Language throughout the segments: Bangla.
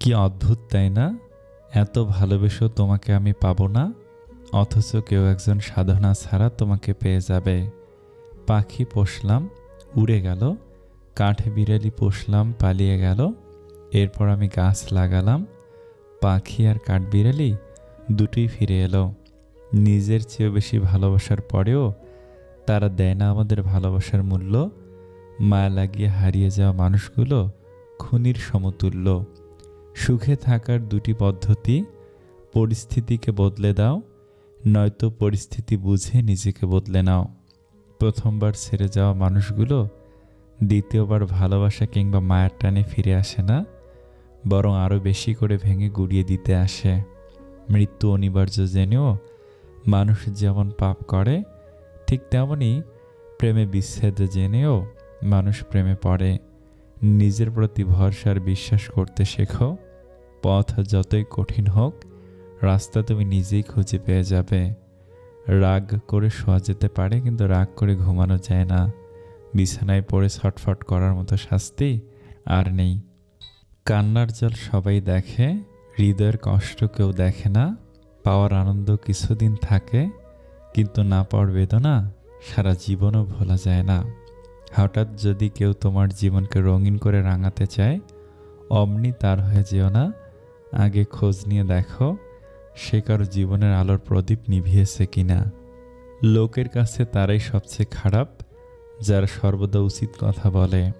কি অদ্ভুত, তাই না? এত ভালোবেসেও তোমাকে আমি পাবো না, অথচ কেউ একজন সাধনা ছাড়া তোমাকে পেয়ে যাবে। পাখি পোষলাম, উড়ে গেল, কাঠে বিড়ালি পোষলাম, পালিয়ে গেল, এরপর আমি গাছ লাগালাম, পাখি আর কাঠ বিড়ালি দুটোই ফিরে এলো। নিজের চেয়েও বেশি ভালোবাসার পরেও তারা দেয় না আমাদের ভালোবাসার মূল্য, মায়া লাগিয়ে হারিয়ে যাওয়া মানুষগুলো খুনির সমতুল্য। সুখে থাকার দুটি পদ্ধতি, পরিস্থিতিকে বদলে দাও, নয়তো পরিস্থিতি বুঝে নিজেকে বদলে নাও। প্রথমবার ছেড়ে যাওয়া মানুষগুলো দ্বিতীয়বার ভালোবাসা কিংবা মায়ার টানে ফিরে আসে না, বরং আরও বেশি করে ভেঙে গুড়িয়ে দিতে আসে। মৃত্যু অনিবার্য জেনেও মানুষ যেমন পাপ করে, ঠিক তেমনই প্রেমে বিচ্ছেদ জেনেও মানুষ প্রেমে পড়ে। নিজের প্রতি ভরসার বিশ্বাস করতে শেখো। পথ যতই কঠিন হোক, রাস্তা তুমি নিজেই খুঁজে পেয়ে যাবে। রাগ করে শোয়া যেতে পারে, কিন্তু রাগ করে ঘুমানো যায় না। বিছানায় পড়ে ছটফট করার মতো শাস্তি আর নেই। কান্নার জল সবাই দেখে, হৃদয়ের কষ্ট কেউ দেখে না। পাওয়ার আনন্দ কিছুদিন থাকে, কিন্তু না পাওয়ার বেদনা সারা জীবনও ভোলা যায় না। হঠাৎ যদি কেউ তোমার জীবনকে রঙিন করে রাঙাতে চায়, অমনি তার হয়ে যেও না। আগে খোঁজ নিয়ে দেখো সে কারও জীবনের আলোর প্রদীপ নিভিয়েছে কিনা। লোকের কাছে তারাই সবচেয়ে খারাপ, যারা সর্বদা উচিত কথা বলে।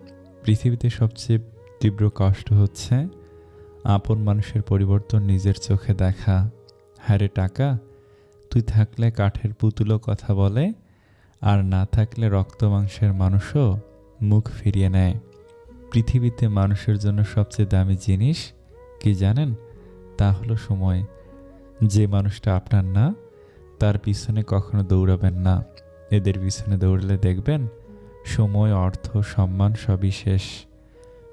পৃথিবীতে সবচেয়ে তীব্র কষ্ট হচ্ছে আপন মানুষের পরিবর্তন নিজের চোখে দেখা। হারে টাকা, তুই থাকলে কাঠের পুতুলও কথা বলে আর না থাকলে রক্ত মাংসের মানুষও মুখ ফিরিয়ে নেয়। পৃথিবীতে মানুষের জন্য সবচেয়ে দামি জিনিস কি জানেন? তা হলো সময়। যে মানুষটা আপনার না, তার পিছনে কখনো দৌড়াবেন না। এদের পিছনে দৌড়লে দেখবেন সময়, অর্থ, সম্মান সবই শেষ।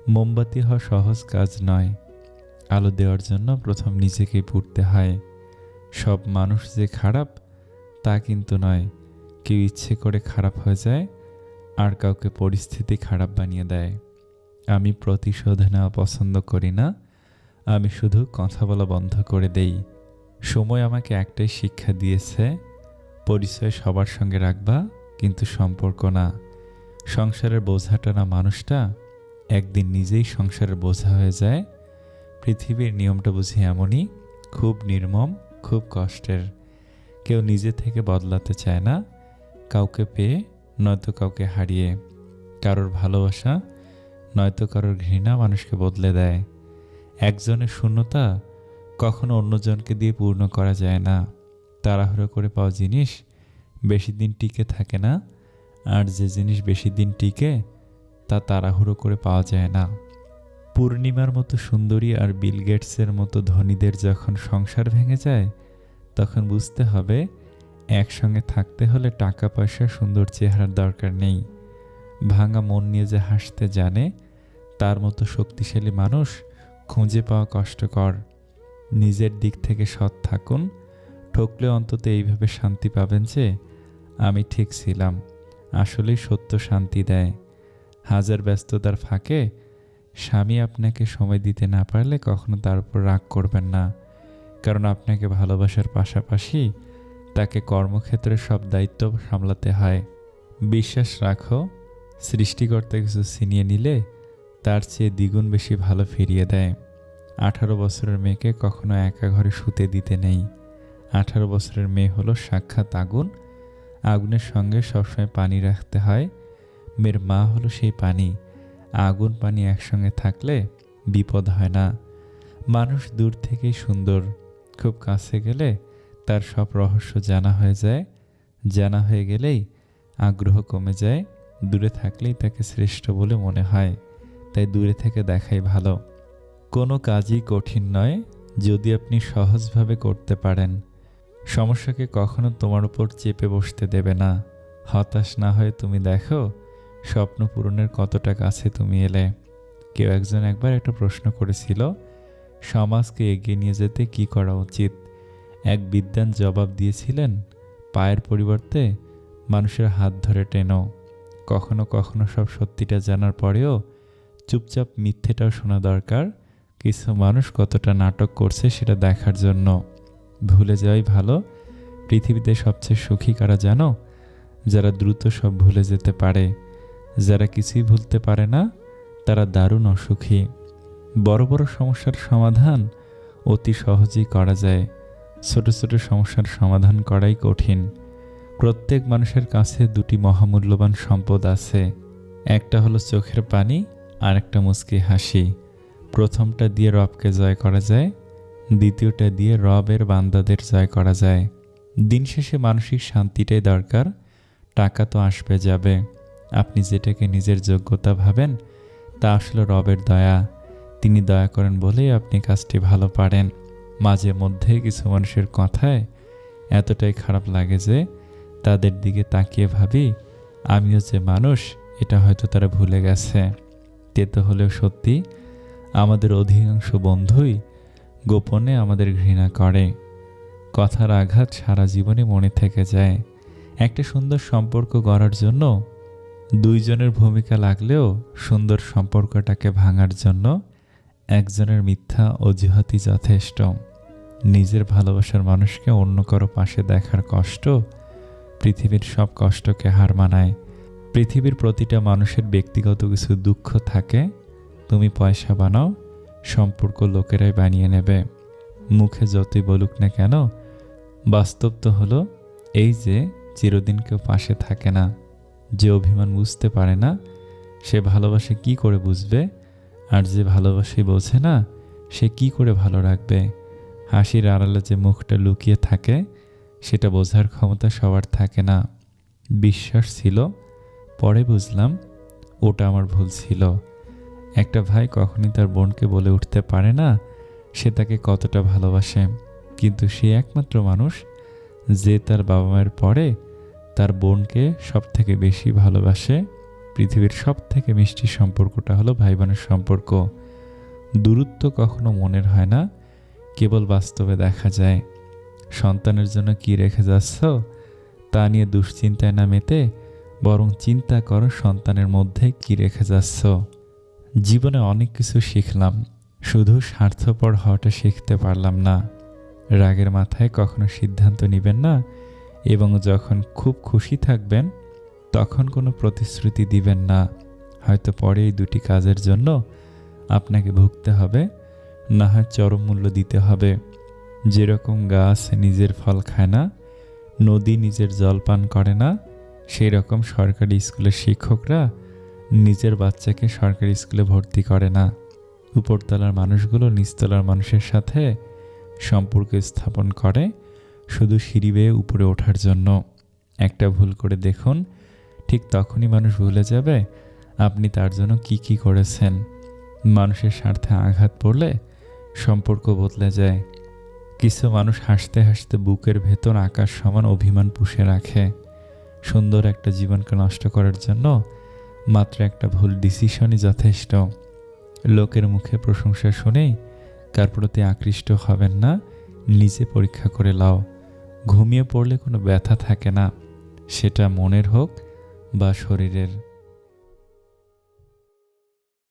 মোমবাতি হওয়া সহজ কাজ নয়। আলো দেওয়ার জন্য প্রথম নিজেকেই পুড়তে হয়। সব মানুষ যে খারাপ, তা কিন্তু নয়। কেউ ইচ্ছে করে খারাপ হয়ে যায় আর কাউকে পরিস্থিতি খারাপ বানিয়ে দেয়। আমি প্রতিশোধ নেওয়া পছন্দ করি না। আমি শুধু কথা বলা বন্ধ করে দেই। সময় আমাকে একটাই শিক্ষা দিয়েছে, পরিচয় সবার সঙ্গে রাখবা কিন্তু সম্পর্ক না। সংসারের বোঝাটা না মানুষটা, একদিন নিজেই সংসারের বোঝা হয়ে যায়। পৃথিবীর নিয়মটা বুঝি এমনই, খুব নির্মম, খুব কষ্টের। কেউ নিজে থেকে বদলাতে চায় না। কাউকে পেয়ে নয়তো কাউকে হারিয়ে কারোর ভালোবাসা নয়তো কারোর ঘৃণা মানুষকে বদলে দেয়। একজনের শূন্যতা কখনো অন্যজনকে দিয়ে পূর্ণ করা যায় না। তাড়াহুড়ো করে পাওয়া জিনিস বেশি দিন টিকে থাকে না, আর যে জিনিস বেশি দিন টিকে, তা তাড়াহুড়ো করে পাওয়া যায় না। পূর্ণিমার মতো সুন্দরী আর বিল গেটসের মতো ধনীদের যখন সংসার ভেঙে যায়, তখন বুঝতে হবে একসঙ্গে থাকতে হলে টাকা পয়সা সুন্দর চেহারার দরকার নেই। ভাঙা মন নিয়ে যে হাসতে জানে, তার মতো শক্তিশালী মানুষ খুঁজে পাওয়া কষ্টকর। নিজের দিক থেকে সৎ থাকুন, ঠকলে অন্তত এইভাবে শান্তি পাবেন যে, আমি ঠিক ছিলাম, আসলেই সত্য শান্তি দেয়। হাজার ব্যস্ততার ফাঁকে স্বামী আপনাকে সময় দিতে না পারলে কখনো তার উপর রাগ করবেন না, কারণ আপনাকে ভালোবাসার পাশাপাশি তাকে কর্মক্ষেত্রে সব দায়িত্ব সামলাতে হয়। বিশ্বাস রাখো, সৃষ্টিকর্তা কিছু ছিনিয়ে নিলে তার চেয়ে দ্বিগুণ বেশি ভালো ফিরিয়ে দেয়। আঠারো বছরের মেয়েকে কখনো একা ঘরে শুতে দিতে নেই। আঠারো বছরের মেয়ে হলো সাক্ষাৎ আগুন। আগুনের সঙ্গে সবসময় পানি রাখতে হয়। মেয়ের মা হলো সেই পানি। আগুন পানি একসঙ্গে থাকলে বিপদ হয় না। মানুষ দূর থেকেই সুন্দর। খুব কাছে গেলে তার সব রহস্য জানা হয়ে যায়। জানা হয়ে গেলেই আগ্রহ কমে যায়। দূরে থাকলেই তাকে শ্রেষ্ঠ বলে মনে হয়। তাই দূরে থেকে দেখাই ভালো। কোনো কাজই কঠিন নয়, যদি আপনি সহজভাবে করতে পারেন। সমস্যাকে কখনো তোমার উপর চেপে বসতে দেবে না। হতাশ না হয়ে তুমি দেখো, স্বপ্ন পূরণের কতটা কাছে তুমি এলে। কেউ একজন একবার একটা প্রশ্ন করেছিল, সমাজকে এগিয়ে নিয়ে যেতে কি করা উচিত? এক বিদ্যান জবাব দিয়েছিলেন, পায়ের পরিবর্তে মানুষের হাত ধরে টেনো। কখনো কখনো সব সত্যিটা জানার পরেও চুপচাপ মিথ্যেটাও শোনা দরকার, কিছু মানুষ কতটা নাটক করছে সেটা দেখার জন্য। ভুলে যাওয়াই ভালো, পৃথিবীতে সবচেয়ে সুখী কারা জানো? যারা দ্রুত সব ভুলে যেতে পারে, যারা কিছুই ভুলতে পারে না, তারা দারুণ অসুখী। বড় বড় সমস্যার সমাধান অতি সহজেই করা যায়। ছোট ছোট সমস্যার সমাধান করাই কঠিন। প্রত্যেক মানুষের কাছে দুটি মহামূল্যবান সম্পদ আছে। একটা হলো চোখের পানি, আর একটা মুচকি হাসি। প্রথমটা দিয়ে রবকে জয় করা যায়, দ্বিতীয়টা দিয়ে রবের বান্দাদের জয় করা যায়। দিন শেষে মানসিক শান্তিটাই দরকার, টাকা তো আসবে যাবে। আপনি যেটাকে নিজের যোগ্যতা ভাবেন, তা আসলে রবের দয়া। তিনি দয়া করেন বলেই আপনি কাজটি ভালো পারেন। মাঝে মধ্যে কিছু মানুষের কথায় এতটাই খারাপ লাগে যে তাদের দিকে তাকিয়ে ভাবি, আমিও যে মানুষ, এটা হয়তো তারা ভুলে গেছে। তেতো হলেও সত্যি আমাদের অধিকাংশ বন্ধুই গোপনে আমাদের ঘৃণা করে। কথার আঘাত সারা জীবনে মনে থেকে যায়। একটা সুন্দর সম্পর্ক গড়ার জন্য দুইজনের ভূমিকা লাগলেও সুন্দর সম্পর্কটাকে ভাঙার জন্য একজনের মিথ্যা অজুহাতই যথেষ্ট। নিজের ভালোবাসার মানুষকে অন্য কারও পাশে দেখার কষ্ট পৃথিবীর সব কষ্টকে হার মানায়। পৃথিবীর প্রতিটা মানুষের ব্যক্তিগত কিছু দুঃখ থাকে। তুমি পয়সা বানাও, সম্পর্ক লোকেরাই বানিয়ে নেবে। মুখে যতই বলুক না কেন, বাস্তব তো হলো এই যে চিরদিন কেউ পাশে থাকে না। যে অভিমান বুঝতে পারে না, সে ভালোবাসে কি করে বুঝবে? আর যে ভালোবাসে বোঝে না, সে কি করে ভালো রাখবে? হাসির আড়ালে যে মুখটা লুকিয়ে থাকে, সেটা বোঝার ক্ষমতা সবার থাকে না। বিশ্বাস ছিল, পরে বুঝলাম, ওটা আমার ভুল ছিল। একটা ভাই কখনই তার বোনকে বলে উঠতে পারে না, সে তাকে কতটা ভালোবাসে। কিন্তু সে একমাত্র মানুষ, যে তার বাবা মায়ের পরে তার বোনকে সব থেকে বেশি ভালোবাসে। পৃথিবীর সব থেকে মিষ্টি সম্পর্কটা হলো ভাই বোনের সম্পর্ক। দূরত্ব কখনো মনের হয় না, কেবল বাস্তবে দেখা যায়। সন্তানের জন্য কি রেখে যাচ্ছ, তা নিয়ে দুশ্চিন্তায় না মেতে বরং চিন্তা করো সন্তানের মধ্যে কি রেখে যাচ্ছ। জীবনে অনেক কিছু শিখলাম, শুধু স্বার্থপর হওয়াটা শিখতে পারলাম না। রাগের মাথায় কখনো সিদ্ধান্ত নেবেন না এবং যখন খুব খুশি থাকবেন তখন কোনো প্রতিশ্রুতি দিবেন না। হয়তো পরে এই দুটি কাজের জন্য আপনাকে ভুগতে হবে, না হয় চরম মূল্য দিতে হবে। যেরকম গাছ নিজের ফল খায় না, নদী নিজের জল পান করে না সেই রকম সরকারি স্কুলের শিক্ষকরা নিজের বাচ্চাকে সরকারি স্কুলে ভর্তি করে না। উপরতলার মানুষগুলো নিচতলার মানুষের সাথে সম্পর্ক স্থাপন করে, শুধু সিঁড়ি বেয়ে উপরে ওঠার জন্য। একটা ভুল করে দেখুন ঠিক তখনই মানুষ ভুলে যাবে আপনি তার জন্য কি কি করেছেন। মানুষের স্বার্থে আঘাত পড়লে সম্পর্ক বদলে যায়। কিছু মানুষ হাসতে হাসতে বুকের ভেতর আকাশ সমান অভিমান পুষে রাখে। সুন্দর একটা জীবনকে নষ্ট করার জন্য মাত্র একটা ভুল ডিসিশনই যথেষ্ট। লোকের মুখে প্রশংসা শুনেই কার প্রতি আকৃষ্ট হবেন না, নিজে পরীক্ষা করে লাও। ঘুমিয়ে পড়লে কোনো ব্যথা থাকে না। সেটা মনের হোক বা শরীরের